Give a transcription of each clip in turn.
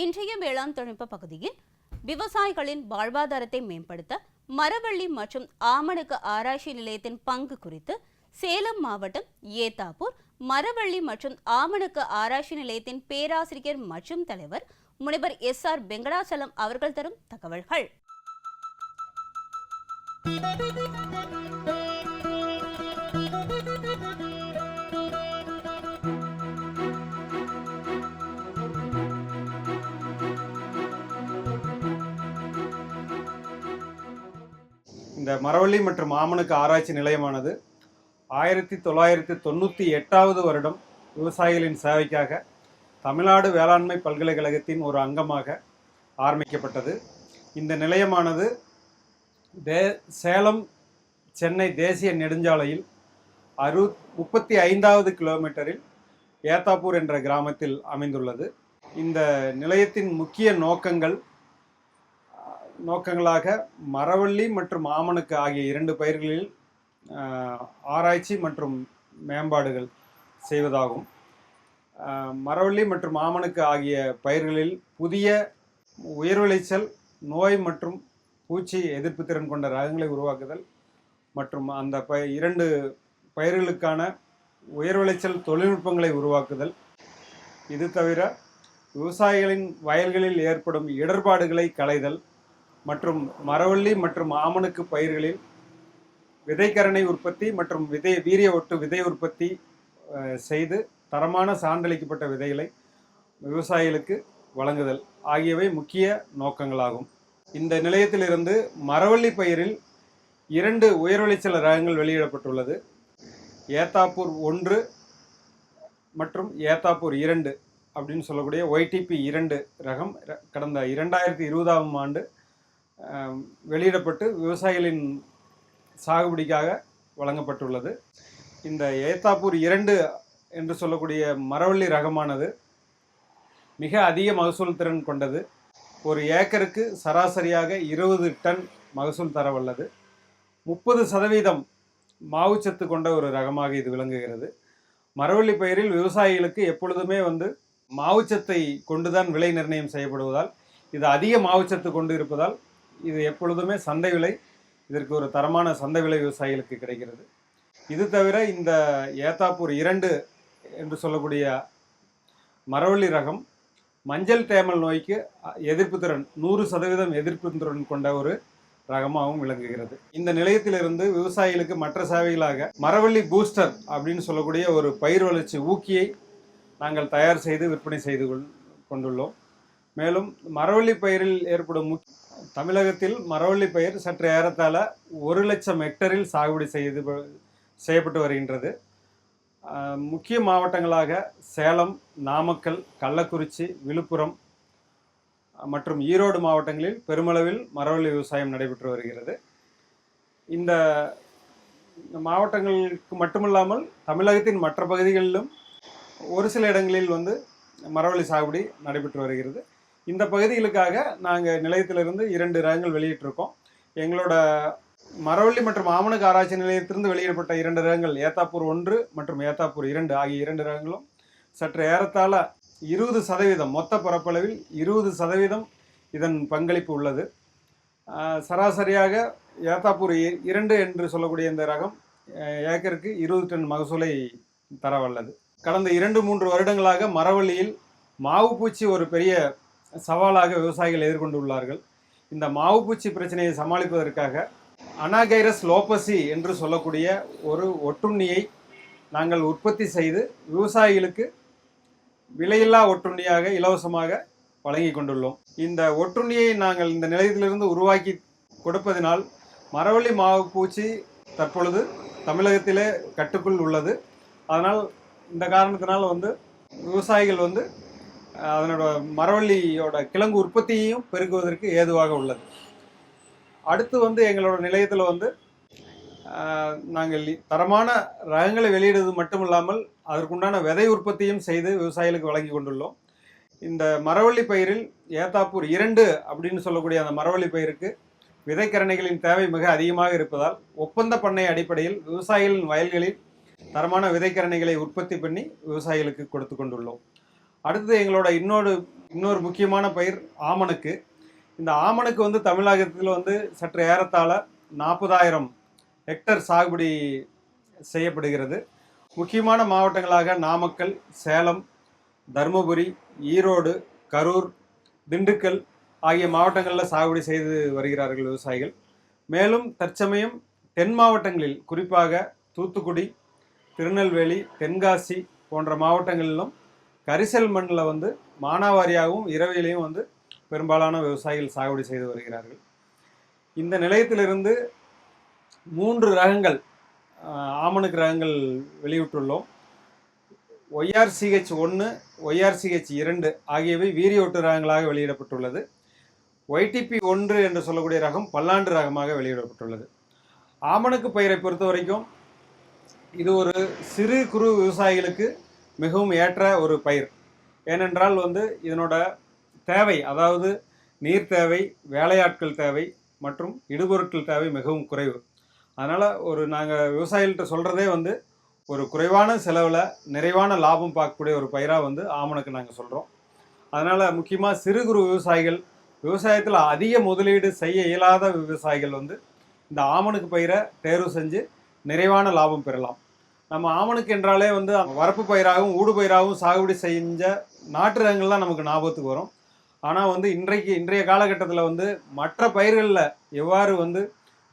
இன்றைய வேளாண் தொழில்நுட்ப பகுதியில் விவசாயிகளின் வாழ்வாதாரத்தை மேம்படுத்த மரவள்ளி மற்றும் ஆமணக்கு ஆராய்ச்சி நிலையத்தின் பங்கு குறித்து சேலம் மாவட்டம் ஏத்தாப்பூர் மரவள்ளி மற்றும் ஆமணக்கு ஆராய்ச்சி நிலையத்தின் பேராசிரியர் மற்றும் தலைவர் முனைவர் எஸ் ஆர் வெங்கடாச்சலம் அவர்கள் தரும் தகவல்கள். இந்த மரவள்ளி மற்றும் மாமனுக்கு ஆராய்ச்சி நிலையமானது ஆயிரத்தி தொள்ளாயிரத்தி தொண்ணூற்றி எட்டாவது வருடம் விவசாயிகளின் சேவைக்காக தமிழ்நாடு வேளாண்மை பல்கலைக்கழகத்தின் ஒரு அங்கமாக ஆரம்பிக்கப்பட்டது. இந்த நிலையமானது தே சேலம் சென்னை தேசிய நெடுஞ்சாலையில் அறு முப்பத்தி ஐந்தாவது கிலோமீட்டரில் ஏத்தாப்பூர் என்ற கிராமத்தில் அமைந்துள்ளது. இந்த நிலையத்தின் முக்கிய நோக்கங்கள் நோக்கங்களாக மரவள்ளி மற்றும் ஆமணக்கு ஆகிய இரண்டு பயிர்களில் ஆராய்ச்சி மற்றும் மேம்பாடுகள் செய்வதாகும். மரவள்ளி மற்றும் ஆமணக்கு ஆகிய பயிர்களில் புதிய உயர்விளைச்சல் நோய் மற்றும் பூச்சி எதிர்ப்பு திறன் கொண்ட ரகங்களை உருவாக்குதல் மற்றும் அந்த ப இரண்டு பயிர்களுக்கான உயர் விளைச்சல் தொழில்நுட்பங்களை உருவாக்குதல். இது தவிர விவசாயிகளின் வயல்களில் ஏற்படும் இடர்பாடுகளை களைதல் மற்றும் மரவள்ளி மற்றும் ஆமணக்கு பயிர்களில் விதைக்கரணை உற்பத்தி மற்றும் விதை வீரிய ஒட்டு விதை உற்பத்தி செய்து தரமான சான்றளிக்கப்பட்ட விதைகளை விவசாயிகளுக்கு வழங்குதல் ஆகியவை முக்கிய நோக்கங்களாகும். இந்த நிலையத்திலிருந்து மரவள்ளி பயிரில் இரண்டு உயர்வளிச்சல் ரகங்கள் வெளியிடப்பட்டுள்ளது. ஏத்தாப்பூர் ஒன்று மற்றும் ஏத்தாப்பூர் இரண்டு அப்படின்னு சொல்லக்கூடிய ஒய்டிபி இரண்டு ரகம் கடந்த இரண்டாயிரத்தி இருபதாம் ஆண்டு வெளியிடப்பட்டு விவசாயிகளின் சாகுபடிக்காக வழங்கப்பட்டுள்ளது. இந்த ஏத்தாப்பூர் இரண்டு என்று சொல்லக்கூடிய மரவள்ளி ரகமானது மிக அதிக மகசூல் திறன் கொண்டது. ஒரு ஏக்கருக்கு சராசரியாக இருபது டன் மகசூல் தர வல்லது முப்பது சதவீதம் மாவுச்சத்து கொண்ட ஒரு ரகமாக இது விளங்குகிறது. மரவள்ளி பயிரில் விவசாயிகளுக்கு எப்பொழுதுமே வந்து மாவுச்சத்தை கொண்டுதான் விலை நிர்ணயம் செய்யப்படுவதால் இது அதிக மாவுச்சத்து கொண்டு இருப்பதால் இது எப்பொழுதுமே சந்தை விலை இதற்கு ஒரு தரமான சந்தை விலை விவசாயிகளுக்கு கிடைக்கிறது. இது தவிர இந்த ஏத்தாப்பூர் இரண்டு என்று சொல்லக்கூடிய மரவள்ளி ரகம் மஞ்சள் தேமல் நோய்க்கு எதிர்ப்பு திறன் நூறு சதவீதம் எதிர்ப்பு திறன் கொண்ட ஒரு ரகமாகவும் விளங்குகிறது. இந்த நிலையத்திலிருந்து விவசாயிகளுக்கு மற்ற சேவைகளாக மரவள்ளி பூஸ்டர் அப்படின்னு சொல்லக்கூடிய ஒரு பயிர் வளர்ச்சி ஊக்கியை நாங்கள் தயார் செய்து விற்பனை செய்து கொள்- கொண்டுள்ளோம். மேலும் மரவள்ளி பயிரில் ஏற்படும் முக்கிய தமிழகத்தில் மரவள்ளி பயிர் சற்று ஏறத்தாழ ஒரு லட்சம் ஹெக்டரில் சாகுபடி செய்து செய்யப்பட்டு வருகின்றது. முக்கிய மாவட்டங்களாக சேலம் நாமக்கல் கள்ளக்குறிச்சி விழுப்புரம் மற்றும் ஈரோடு மாவட்டங்களில் பெருமளவில் மரவள்ளி விவசாயம் நடைபெற்று வருகிறது. இந்த இந்த மாவட்டங்களுக்கு மட்டுமல்லாமல் தமிழகத்தின் மற்ற பகுதிகளிலும் ஒரு சில இடங்களில் வந்து மரவள்ளி சாகுபடி நடைபெற்று வருகிறது. இந்த பகுதிகளுக்காக நாங்கள் நிலையத்திலிருந்து இரண்டு ரகங்கள் வெளியிட்டிருக்கோம். எங்களோட மரவள்ளி மற்றும் ஆமணக்கு ஆராய்ச்சி நிலையத்திலிருந்து வெளியிடப்பட்ட இரண்டு ரகங்கள் ஏத்தாப்பூர் ஒன்று மற்றும் ஏத்தாப்பூர் இரண்டு ஆகிய இரண்டு ரகங்களும் சற்று ஏறத்தாழ இருபது சதவீதம் மொத்த பரப்பளவில் இருபது சதவீதம் இதன் பங்களிப்பு உள்ளது. சராசரியாக ஏத்தாப்பூர் இ- இரண்டு என்று சொல்லக்கூடிய இந்த ரகம் ஏக்கருக்கு இருபது டன் மகசூலை தரவல்லது. கடந்த இரண்டு மூன்று வருடங்களாக மரவள்ளியில் மாவு பூச்சி ஒரு பெரிய சவாலாக விவசாயிகள் எதிர்கொண்டுள்ளார்கள். இந்த மாவு பூச்சி பிரச்சனையை சமாளிப்பதற்காக அனாகைரஸ் லோபசி என்று சொல்லக்கூடிய ஒரு ஒட்டுண்ணியை நாங்கள் உற்பத்தி செய்து விவசாயிகளுக்கு விலையில்லா ஒட்டுண்ணியாக இலவசமாக வழங்கி கொண்டுள்ளோம். இந்த ஒட்டுண்ணியை நாங்கள் இந்த நிலையத்திலிருந்து உருவாக்கி கொடுப்பதினால் மரவள்ளி மாவு பூச்சி தற்பொழுது தமிழகத்திலே கட்டுக்குள் உள்ளது. அதனால் இந்த காரணத்தினால் வந்து விவசாயிகள் வந்து அதனோட மரவள்ளியோட கிழங்கு உற்பத்தியையும் பெருக்குவதற்கு ஏதுவாக உள்ளது. அடுத்து வந்து எங்களோட நிலையத்தில் வந்து நாங்கள் தரமான ரகங்களை வெளியிடுவது மட்டுமில்லாமல் அதற்குண்டான விதை உற்பத்தியும் செய்து விவசாயிகளுக்கு வழங்கி கொண்டுள்ளோம். இந்த மரவள்ளி பயிரில் ஏத்தாப்பூர் இரண்டு அப்படின்னு சொல்லக்கூடிய அந்த மரவள்ளி பயிருக்கு விதைக்கரணைகளின் தேவை மிக அதிகமாக இருப்பதால் ஒப்பந்த பண்ணை அடிப்படையில் விவசாயிகளின் வயல்களில் தரமான விதைக்கரணைகளை உற்பத்தி பண்ணி விவசாயிகளுக்கு கொடுத்து கொண்டுள்ளோம். அடுத்தது எங்களோட இன்னொரு இன்னொரு முக்கியமான பயிர் ஆமணக்கு. இந்த ஆமணக்கு வந்து தமிழகத்தில் வந்து சற்று ஏறத்தாழ நாற்பதாயிரம் ஹெக்டர் சாகுபடி செய்யப்படுகிறது. முக்கியமான மாவட்டங்களாக நாமக்கல் சேலம் தருமபுரி ஈரோடு கரூர் திண்டுக்கல் ஆகிய மாவட்டங்களில் சாகுபடி செய்து வருகிறார்கள் விவசாயிகள். மேலும் தற்சமயம் தென் மாவட்டங்களில் குறிப்பாக தூத்துக்குடி திருநெல்வேலி தென்காசி போன்ற மாவட்டங்களிலும் கரிசல் மண்ணில் வந்து மானாவாரியாகவும் இரவிலையும் வந்து பெரும்பாலான விவசாயிகள் சாகுபடி செய்து வருகிறார்கள். இந்த நிலையத்திலிருந்து மூன்று ரகங்கள் ஆமணுக்கு ரகங்கள் வெளியிட்டுள்ளோம். ஒய்ஆர்சிஹெச் ஒன்று ஒய்ஆர்சிஹெச் இரண்டு ஆகியவை வீரிய ஒட்டு ரகங்களாக வெளியிடப்பட்டுள்ளது. ஒய்டிபி ஒன்று என்று சொல்லக்கூடிய ரகம் பல்லாண்டு ரகமாக வெளியிடப்பட்டுள்ளது. ஆமணக்கு பயிரை பொறுத்த வரைக்கும் இது ஒரு சிறு குறு விவசாயிகளுக்கு மிகவும் ஏற்ற ஒரு பயிர். ஏனென்றால் வந்து இதனோட தேவை அதாவது நீர் தேவை வேலையாட்கள் தேவை மற்றும் இடுபொருட்கள் தேவை மிகவும் குறைவு. அதனால் ஒரு நாங்கள் விவசாயிகள்கிட்ட சொல்கிறதே வந்து ஒரு குறைவான செலவில் நிறைவான லாபம் பார்க்கக்கூடிய ஒரு பயிராக வந்து ஆமணக்கு நாங்கள் சொல்கிறோம் அதனால் முக்கியமாக சிறு குறு விவசாயிகள் விவசாயத்தில் அதிக முதலீடு செய்ய இயலாத விவசாயிகள் வந்து இந்த ஆமணக்கு பயிரை தேர்வு செஞ்சு நிறைவான லாபம் பெறலாம். நம்ம ஆமணக்கு என்றாலே வந்து வரப்பு பயிராகவும் ஊடு பயிராகவும் சாகுபடி செஞ்ச நாட்டு ரகங்கள் தான் நமக்கு ஞாபகத்துக்கு வரும். ஆனால் வந்து இன்றைக்கு இன்றைய காலகட்டத்தில் வந்து மற்ற பயிர்களில் எவ்வாறு வந்து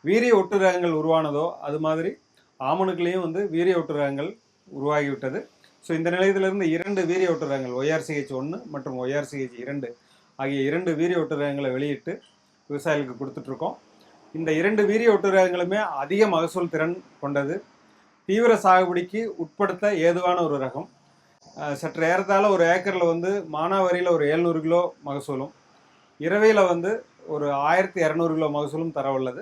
வீரிய ஒட்டு ரகங்கள் உருவானதோ அது மாதிரி ஆமணுக்குலேயும் வந்து வீரிய ஒட்டு ரகங்கள் உருவாகிவிட்டது. ஸோ இந்த நிலையத்திலிருந்து இரண்டு வீரிய ஒட்டு ரகங்கள் ஒய்ஆர்சிஹெச் ஒன்று மற்றும் ஒய்ஆர்சிஹெச் இரண்டு ஆகிய இரண்டு வீரிய ஒட்டு ரகங்களை வெளியிட்டு விவசாயிகளுக்கு கொடுத்துட்ருக்கோம் இந்த இரண்டு வீரிய ஒட்டு ரகங்களுமே அதிக மகசூல் திறன் கொண்டது. தீவிர சாகுபடிக்கு உட்படுத்த ஏதுவான ஒரு ரகம். சற்று ஏறத்தாழ ஒரு ஏக்கரில் வந்து மானாவரியில் ஒரு எழுநூறு கிலோ மகசூலும் இரவையில் வந்து ஒரு ஆயிரத்தி இரநூறு கிலோ மகசூலும் தரவுள்ளது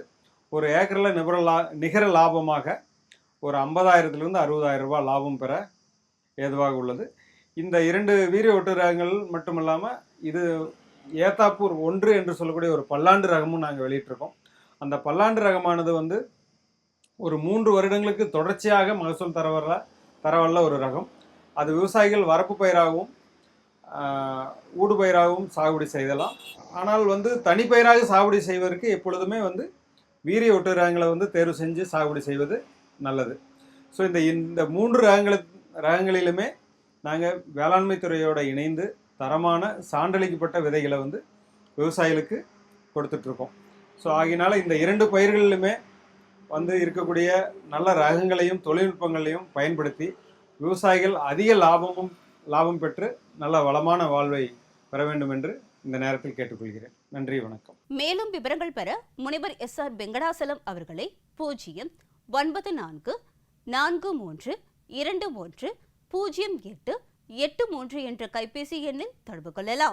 ஒரு ஏக்கரில் நிபுர லா நிகர லாபமாக ஒரு ஐம்பதாயிரத்துலேருந்து அறுபதாயிரம் ரூபாய் லாபம் பெற ஏதுவாக உள்ளது. இந்த இரண்டு வீரிய ஒட்டு ரகங்கள் மட்டும் இல்லாமல் இது ஏத்தாப்பூர் ஒன்று என்று சொல்லக்கூடிய ஒரு பல்லாண்டு ரகமும் நாங்கள் வெளியிட்டிருக்கோம். அந்த பல்லாண்டு ரகமானது வந்து ஒரு மூன்று வருடங்களுக்கு தொடர்ச்சியாக மகசூல் தரவர தரவல்ல ஒரு ரகம். அது விவசாயிகள் வரப்பு பயிராகவும் ஊடு பயிராகவும் சாகுபடி செய்தலாம். ஆனால் வந்து தனிப்பயிராக சாகுபடி செய்வதற்கு எப்பொழுதுமே வந்து வீரிய ஒட்டு ரகங்களை வந்து தேர்வு செஞ்சு சாகுபடி செய்வது நல்லது. ஸோ இந்த இந்த மூன்று ரகங்கள ரகங்களிலுமே நாங்கள் வேளாண்மை துறையோடு இணைந்து தரமான சான்றளிக்கப்பட்ட விதைகளை வந்து விவசாயிகளுக்கு கொடுத்துட்ருக்கோம் ஸோ ஆகினால இந்த இரண்டு பயிர்களிலுமே வந்து இருக்கக்கூடிய நல்ல ரகங்களையும் தொழில்நுட்பங்களையும் பயன்படுத்தி விவசாயிகள் அதிக லாபமும் லாபம் பெற்று நல்ல வளமான வாழ்வை பெற வேண்டும் என்று இந்த நேரத்தில் கேட்டுக்கொள்கிறேன். நன்றி வணக்கம். மேலும் விவரங்கள் பெற முனைவர் எஸ் ஆர் வெங்கடாசலம் அவர்களை பூஜ்ஜியம் ஒன்பது நான்கு நான்கு மூன்று இரண்டு மூன்று பூஜ்ஜியம் எட்டு எட்டு மூன்று என்ற கைபேசி எண்ணில் தொடர்பு கொள்ளலாம்.